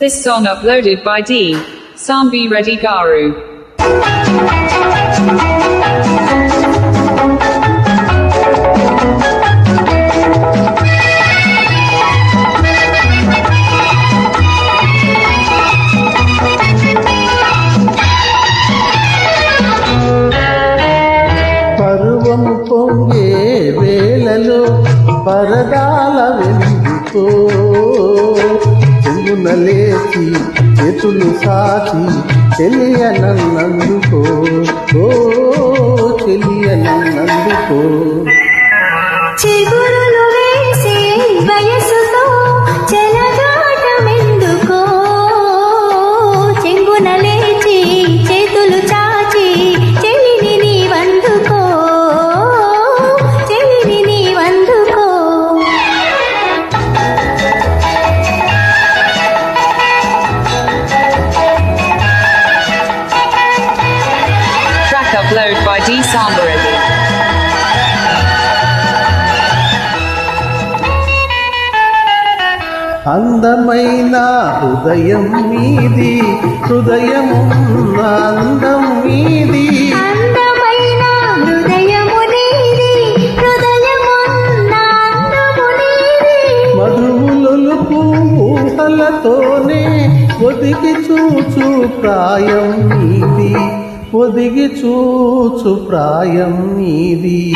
This song uploaded by D. Sambi Reddy Garu. పరువము పొంగే వేళలో పరదాల వెందుకో చెంగున లేచి చేతులు సాచి తెలియనందుకో ఓ Upload by D. Samba Reddy. అందమైన హృదయం మీది హృదయమున్న అందం మీది అందమైన హృదయము నీది హృదయమున్న అందము నీది మధువులొలుపు ఊహలతోనే ఒదిగి చూచు ప్రాయం నీది ఒదిగి చూచు ప్రాయం నీది.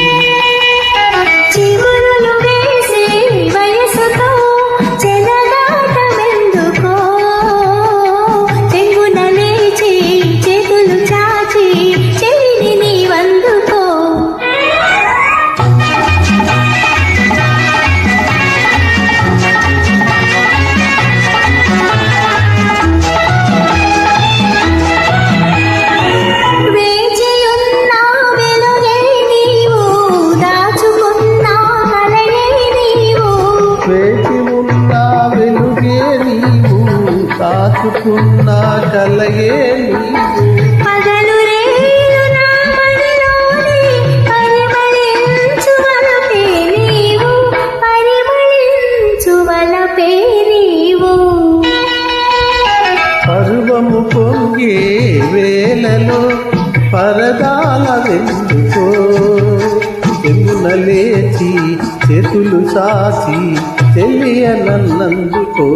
పరిమళించు వలపే నీవు. పర్వము పొంగే వేలలో పరదాల వెందుకో. లేచి చేతులు సాచి తెలియనన్నందుకో.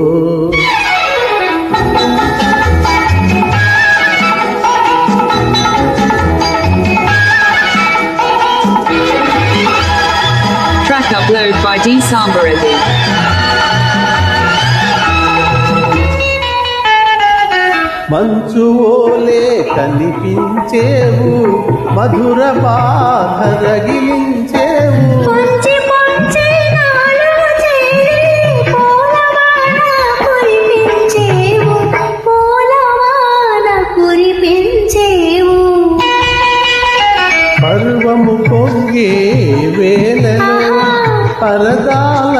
మంచు మంచువోలే కనిపించేవు మధుర బాధ రగిలించేవు. కురిపించేవు పూలవాన కురిపించేవు పరదాల